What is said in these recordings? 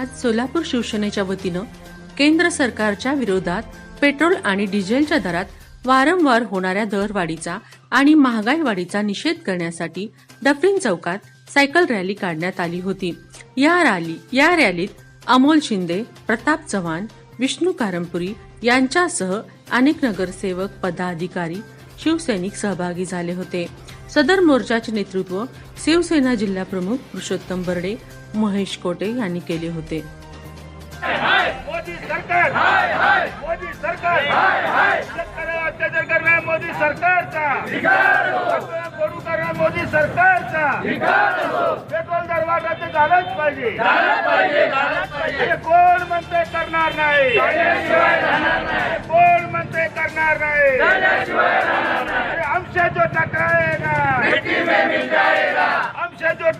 आज सोलापूर शिवसेनेच्या वतीनं केंद्र सरकारच्या विरोधात पेट्रोल आणि डिझेलच्या दरात वारंवार होणाऱ्या दरवाढीचा आणि महागाईवाढीचा निषेध करण्यासाठी डफरीन चौकात सायकल रॅली काढण्यात आली होती. या रॅली या रॅलीत अमोल शिंदे प्रताप चव्हाण विष्णू कारंपुरी यांच्यासह अनेक नगरसेवक पदाधिकारी शिवसैनिक सहभागी झाले होते. सदर मोर्चाचे नेतृत्व शिवसेना जिल्हा प्रमुख पुरुषोत्तम बर्डे महेश कोटे यांनी केले होते. मोदी सरकार. हाय हाय. मोदी सरकार. हाय हाय. शेतकऱ्याला अत्याचार करणाऱ्या मोदी सरकारचा. मोदी पेट्रोल दर वाढायचं झालंच पाहिजे. कोण म्हणते करणार नाही? कोण म्हणते करणार नाही?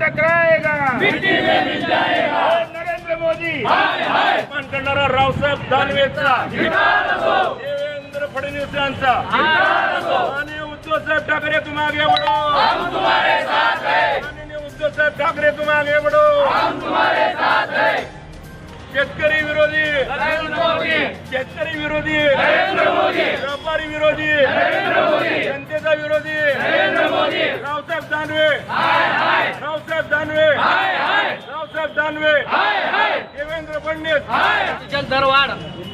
टकराएगा मिट्टी में मिल जाएगा नरेंद्र मोदी. अपमान करणारा रावसाहेब दानवेचा. देवेंद्र फडणवीस यांचा आणि उद्धव साहेब ठाकरे तुम आगे बढ़ो माननीय उद्धव साहेब ठाकरे तुम आगे बढ़ो शेतकरी विरोधी. शेतकरी विरोधी. व्यापारी विरोधी. जनतेचा विरोधी. रावसाहेब दानवे. रावसाहेब दानवे. रावसाहेब दानवे. देवेंद्र फडणवीस. दरवाढ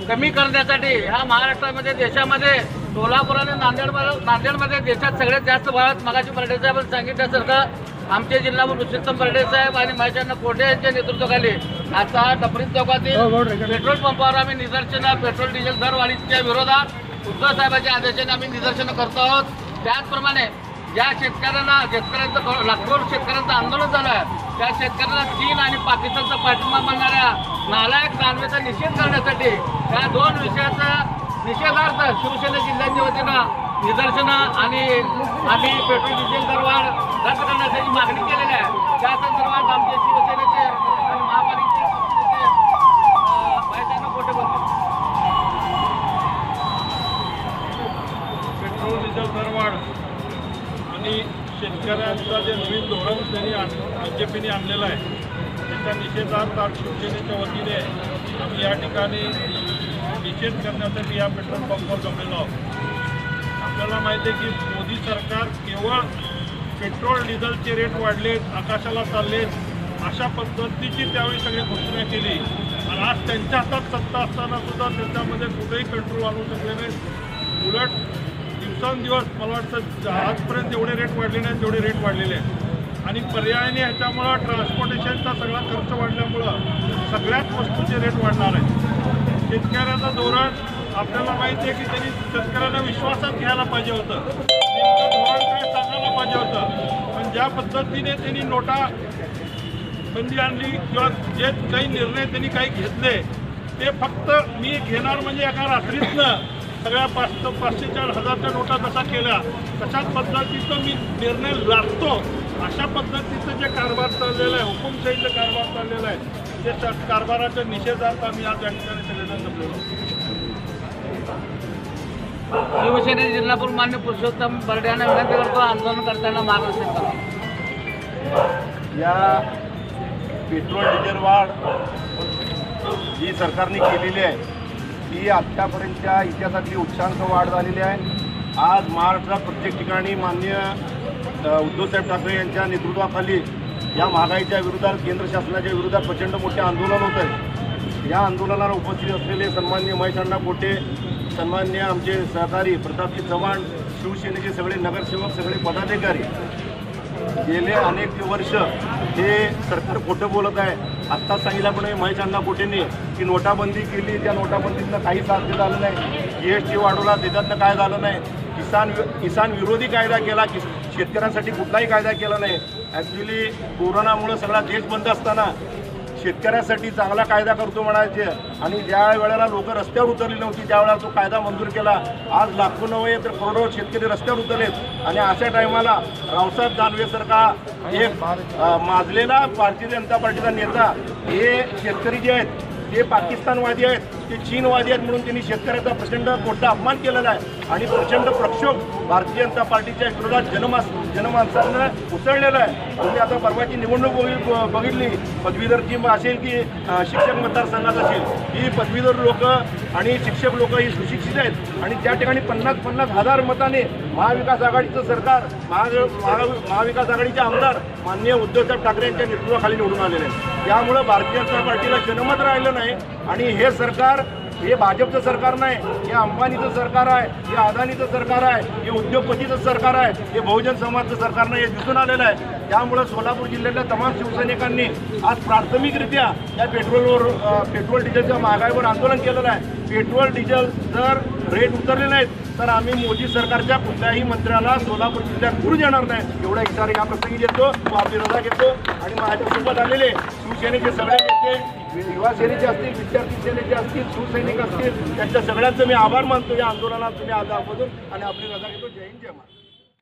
कमी करण्यासाठी ह्या महाराष्ट्रामध्ये देशामध्ये सोलापूर आणि नांदेड नांदेडमध्ये देशात सगळ्यात जास्त भावात मगाशी साहेबांनी सांगितल्यासारखं आमचे जिल्हा पुरुषोत्तम बर्डे साहेब आणि महेशांना कोटे यांच्या नेतृत्वाखाली आता डफरीन चौकातील पेट्रोल पंपावर आम्ही निदर्शनं पेट्रोल डिझेल दरवाढीच्या विरोधात उद्धव साहेबांच्या आदेशाने आम्ही निदर्शनं करतो आहोत. त्याचप्रमाणे ज्या शेतकऱ्यांना शेतकऱ्यांचं लाखो शेतकऱ्यांचं आंदोलन झालं आहे त्या शेतकऱ्यांना चीन आणि पाकिस्तानचा पाठिंबा मानणाऱ्या नालायक दानवेचा निषेध करण्यासाठी या दोन विषयाचा निषेधार्थ शिवसेना जिल्ह्याच्या वतीनं निदर्शनं आणि आम्ही पेट्रोल डिझेल दरवाढ रद्द करण्यासाठी मागणी केलेली आहे त्या संदर्भात आमचे शिवसेनेचे आणि महापालिकेचे पेट्रोल डिझेल दरवाढ आणि शेतकऱ्यांचा जे नवीन धोरण त्यांनी बीजेपीने आणलेलं आहे त्याच्या निषेधार्थ आज शिवसेनेच्या वतीने आम्ही या ठिकाणी निषेध करण्यासाठी या पेट्रोल पंपवर जमलेलो आहोत. आपल्याला माहिती आहे की मोदी सरकार केवळ पेट्रोल डिझेलचे रेट वाढलेत आकाशाला चाललेत अशा पद्धतीची त्यावेळी सगळी घोषणा केली. आणि आज त्यांच्या हातात सत्ता असताना सुद्धा त्यांच्यामध्ये कुठेही कंट्रोल आणू शकले नाहीत उलट दिवसांदिवस मला वाटतं आजपर्यंत जेवढे रेट वाढले नाहीत तेवढे रेट वाढलेले आहेत. आणि पर्यायाने ह्याच्यामुळं ट्रान्सपोर्टेशनचा सगळा खर्च वाढल्यामुळं सगळ्याच वस्तूचे रेट वाढणार आहेत. शेतकऱ्याचं धोरण आपल्याला माहिती आहे की त्यांनी शेतकऱ्यांना विश्वासात घ्यायला पाहिजे होतं. नेमकं धोरण काय सांगायला पाहिजे होतं. पण ज्या पद्धतीने त्यांनी नोटा बंदी आणली किंवा जे काही निर्णय त्यांनी काही घेतले ते फक्त मी घेणार म्हणजे एका रात्रीतनं सगळ्या पाच पाचशे चार हजारच्या नोटा जसा केल्या तशाच पद्धतीचं मी निर्णय लागतो अशा पद्धतीचं जे कारभार चाललेलं आहे हुकुमशाहीचं कारभार चाललेलं आहे ते कारभाराच्या निषेधार्थ आम्ही आज या ठिकाणी सगळेजण जमलेलो शिवसेने जिल्हापूर मान्य पुरुषोत्तम बर्डे यांना विनंती करतो आंदोलन करताना मार्गदर्शन करा. या पेट्रोल डिझेल वाढ जी सरकारने केलेली आहे ती आत्तापर्यंतच्या इतिहासातली उच्चांक वाढ झालेली आहे. आज महाराष्ट्रात प्रत्येक ठिकाणी मान्य उद्धवसाहेब ठाकरे यांच्या नेतृत्वाखाली या महागाईच्या विरोधात केंद्र शासनाच्या विरोधात प्रचंड मोठे आंदोलन होत आहे. या आंदोलनाला उपस्थित असलेले सन्मान्य महेश अण्णा कोटे सन्मान्य आमचे सहकारी प्रतापजी चव्हाण शिवसेनेचे सगळे नगरसेवक सगळे पदाधिकारी गेले अनेक वर्ष हे सरकार खोटं बोलत आहे. आत्ताच सांगितल्याप्रमाणे पण महेश अण्णा कोटेंनी की नोटाबंदी केली त्या नोटाबंदीतनं काही साध्य झालं नाही. जी एस टी वाढवला त्याच्यातनं काय झालं नाही. किसान किसान विरोधी कायदा केला कि शेतकऱ्यांसाठी कुठलाही कायदा केला नाही. ॲक्च्युली कोरोनामुळं सगळा देश बंद असताना शेतकऱ्यासाठी चांगला कायदा करतो म्हणायचे. आणि ज्या वेळेला लोक रस्त्यावर उतरली नव्हती त्यावेळेला तो कायदा मंजूर केला. आज लाखो नव्हे तर करोडो शेतकरी रस्त्यावर उतरलेत. आणि अशा टायमाला रावसाहेब दानवेसारखा एक माजलेला भारतीय जनता पार्टीचा नेता हे शेतकरी जे आहेत हे पाकिस्तानवादी आहेत ते चीनवादी आहेत म्हणून त्यांनी शेतकऱ्याचा प्रचंड मोठा अपमान केलेला आहे. आणि प्रचंड प्रक्षोभ भारतीय जनता पार्टीच्या विरोधात जनमास जनमानसानं उसळलेला आहे. तुम्ही आता परवाची निवडणूक बघि- बघितली. टीम असेल की शिक्षक मतदारसंघात असेल ही पदवीधर लोक आणि शिक्षक लोक ही सुशिक्षित आहेत. आणि त्या ठिकाणी पन्नास पन्नास हजार मताने महाविकास आघाडीचं सरकार महा महा- महाविकास आघाडीचे आमदार माननीय उद्धवसाहेब ठाकरे यांच्या नेतृत्वाखाली निवडून आलेले आहेत. त्यामुळं भारतीय जनता पार्टीला जनमत राहिलं नाही. आणि हे सरकार हे भाजपचं सरकार नाही हे अंबानीचं सरकार आहे हे अदानीचं सरकार आहे हे उद्योगपतीचं सरकार आहे हे बहुजन समाजचं सरकार नाही हे दिसून आलेलं आहे. त्यामुळं सोलापूर जिल्ह्यातल्या तमाम शिवसैनिकांनी आज प्राथमिकरित्या या पेट्रोलवर पेट्रोल डिझेलच्या महागाईवर आंदोलन केलेलं आहे. पेट्रोल डिझेल जर रेट उतरले नाहीत तर आम्ही मोदी सरकारच्या कुठल्याही मंत्र्याला सोलापूर जिल्ह्यात करू देणार नाही. एवढा इशारा या प्रसंगी देतो तो आपली रजा घेतो आणि माझ्यासोबत आलेले शिवसेनेचे सगळे नेते युवा सेनेचे असतील विद्यार्थी सेनेचे असतील शिवसैनिक असतील त्यांच्या सगळ्यांचं मी आभार मानतो या आंदोलनात तुम्ही आज दाखवून आणि आपली रजा घेतो. जय हिंद जय महाराज